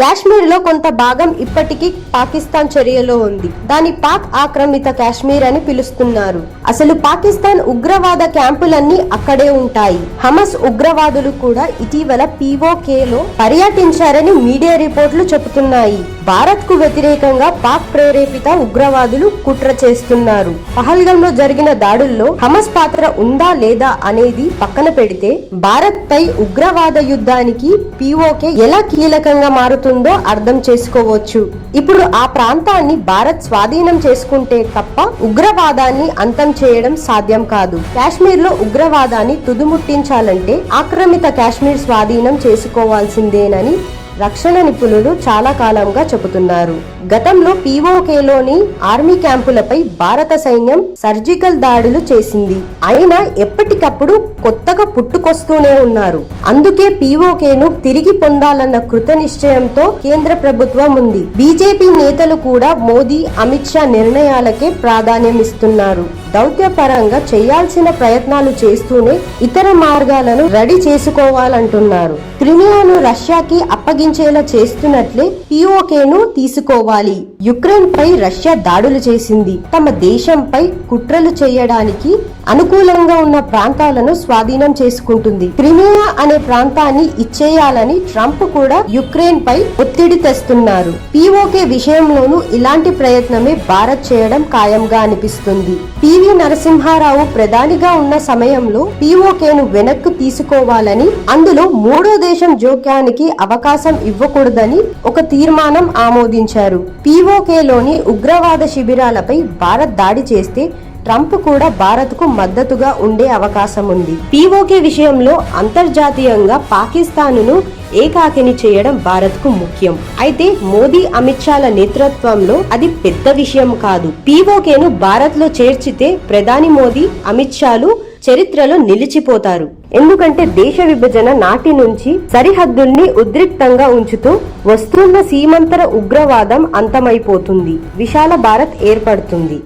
కాశ్మీర్లో కొంత భాగం ఇప్పటికీ పాకిస్తాన్ చర్యలో ఉంది. దాని పాక్ ఆక్రమిత కాశ్మీర్ అని పిలుస్తున్నారు. అసలు పాకిస్తాన్ ఉగ్రవాద క్యాంపులన్నీ అక్కడే ఉంటాయి. హమస్ ఉగ్రవాదులు కూడా ఇటీవల పీఓకే లో పర్యటించారని మీడియా రిపోర్ట్లు చెబుతున్నాయి. భారత్కు వ్యతిరేకంగా పాక్ ప్రేరేపిత ఉగ్రవాదులు కుట్ర చేస్తున్నారు. పహల్గం లో జరిగిన దాడుల్లో హమస్ పాత్ర ఉందా లేదా అనేది పక్కన పెడితే భారత్ పై ఉగ్రవాద యుద్ధానికి పీఓకే ఎలా కీలకంగా మారుతుంది అర్థం చేసుకోవచ్చు. ఇప్పుడు ఆ ప్రాంతాన్ని భారత్ స్వాధీనం చేసుకుంటే తప్ప ఉగ్రవాదాన్ని అంతం చేయడం సాధ్యం కాదు. కాశ్మీర్లో ఉగ్రవాదాన్ని తుదుముట్టించాలంటే ఆక్రమిత కాశ్మీర్ స్వాధీనం చేసుకోవాల్సిందేనని రక్షణ నిపుణులు చాలా కాలంగా చెబుతున్నారు. గతంలో పీఓకేలోని ఆర్మీ క్యాంపులపై భారత సైన్యం సర్జికల్ దాడులు చేసింది. అయినా ఎప్పటికప్పుడు కొత్తగా పుట్టుకొస్తూనే ఉన్నారు. అందుకే పీఓకేను తిరిగి పొందాలన్న కృత నిశ్చయంతో కేంద్ర ప్రభుత్వం ఉంది. బీజేపీ నేతలు కూడా మోదీ అమిత్ షా నిర్ణయాలకే ప్రాధాన్యం ఇస్తున్నారు దౌత్యపరంగా చేయాల్సిన ప్రయత్నాలు చేస్తూనే ఇతర మార్గాలను రెడీ చేసుకోవాలంటున్నారు. క్రిమియాను రష్యాకి అప్పగించేలా చేస్తున్నట్లే పిఓకేను తీసుకోవాలి. యుక్రెయిన్ పై రష్యా దాడులు చేసింది. తమ దేశంపై కుట్రలు చేయడానికి అనుకూలంగా ఉన్న ప్రాంతాలను స్వాధీనం చేసుకుంటుంది. క్రిమియా అనే ప్రాంతాన్ని ఇచ్చేయాలని ట్రంప్ కూడా యుక్రెయిన్ పై ఒత్తిడి తెస్తున్నారు. పిఓకే విషయంలోనూ ఇలాంటి ప్రయత్నమే భారత్ చేయడం ఖాయంగా అనిపిస్తుంది. పివి నరసింహారావు ప్రధానిగా ఉన్న సమయంలో పిఓకేను వెనక్కు తీసుకోవాలని అందులో మూడో దేశం జోక్యానికి అవకాశం ఇవ్వకూడదని ఒక తీర్మానం ఆమోదించారు. పీఓకేలోని ఉగ్రవాద శిబిరాలపై భారత్ దాడి చేస్తే ట్రంప్ కూడా భారత్కు మద్దతుగా ఉండే అవకాశం ఉంది పీఓకే విషయంలో అంతర్జాతీయంగా పాకిస్తానును ఏకాకిని చేయడం భారత్కు ముఖ్యం. అయితే మోదీ అమిత్ షాల నేతృత్వంలో అది పెద్ద విషయం కాదు. పీఓకేను భారత్లో చేర్చితే ప్రధాని మోదీ అమిత్ షాలు చరిత్రలో నిలిచిపోతారు. ఎందుకంటే దేశ విభజన నాటి నుంచి సరిహద్దుల్ని ఉద్రిక్తంగా ఉంచుతూ వస్తున్న సీమంతర ఉగ్రవాదం అంతమైపోతుంది. విశాల భారత్ ఏర్పడుతుంది.